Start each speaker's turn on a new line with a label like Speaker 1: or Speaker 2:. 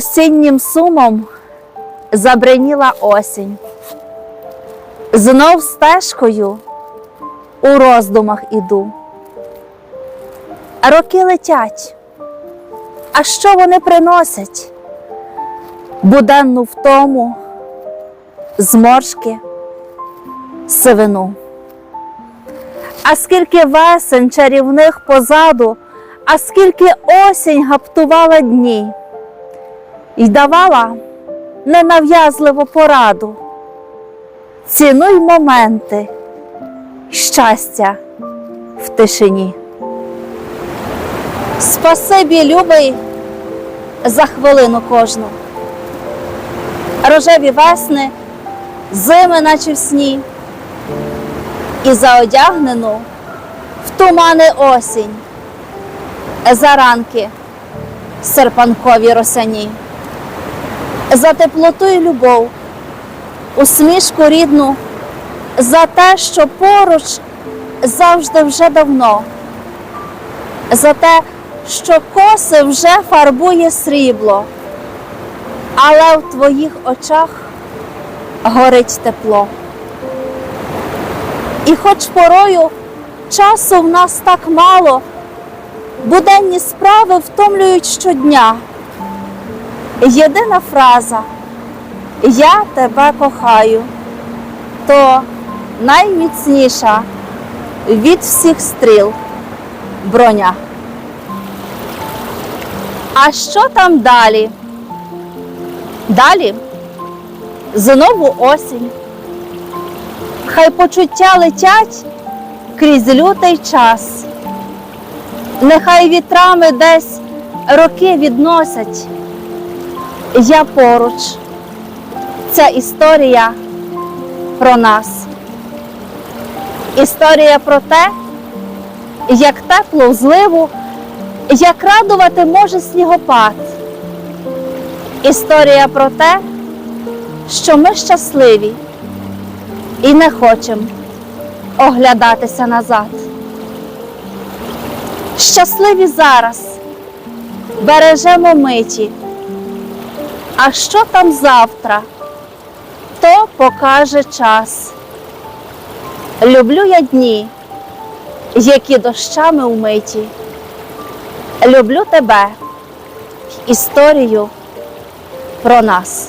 Speaker 1: Осіннім сумом забриніла осінь. Знов стежкою у роздумах іду. Роки летять, а що вони приносять? Буденну втому, зморшки, сивину. А скільки весен чарівних позаду, а скільки осінь гаптувала дні й давала ненав'язливу пораду. Цінуй моменти щастя в тишині. Спасибі, любий, за хвилину кожну. Рожеві весни, зими, наче в сні, і заодягнену в тумани осінь, заранки серпанкові росяні, за теплоту і любов, усмішку рідну, за те, що поруч завжди вже давно, за те, що коси вже фарбує срібло, але в твоїх очах горить тепло. І хоч порою часу в нас так мало, буденні справи втомлюють щодня. Єдина фраза Я тебе кохаю, то найміцніша від всіх стріл броня. А що там далі? Далі знову осінь. Хай почуття летять крізь лютий час. Нехай вітрами десь роки відносять. Я поруч. Ця історія про нас. Історія про те, як теплу зливу, як радувати може снігопад. Історія про те, що ми щасливі і не хочемо оглядатися назад. Щасливі зараз, бережемо миті. А що там завтра, то покаже час. Люблю я дні, які дощами умиті. Люблю тебе, історію про нас.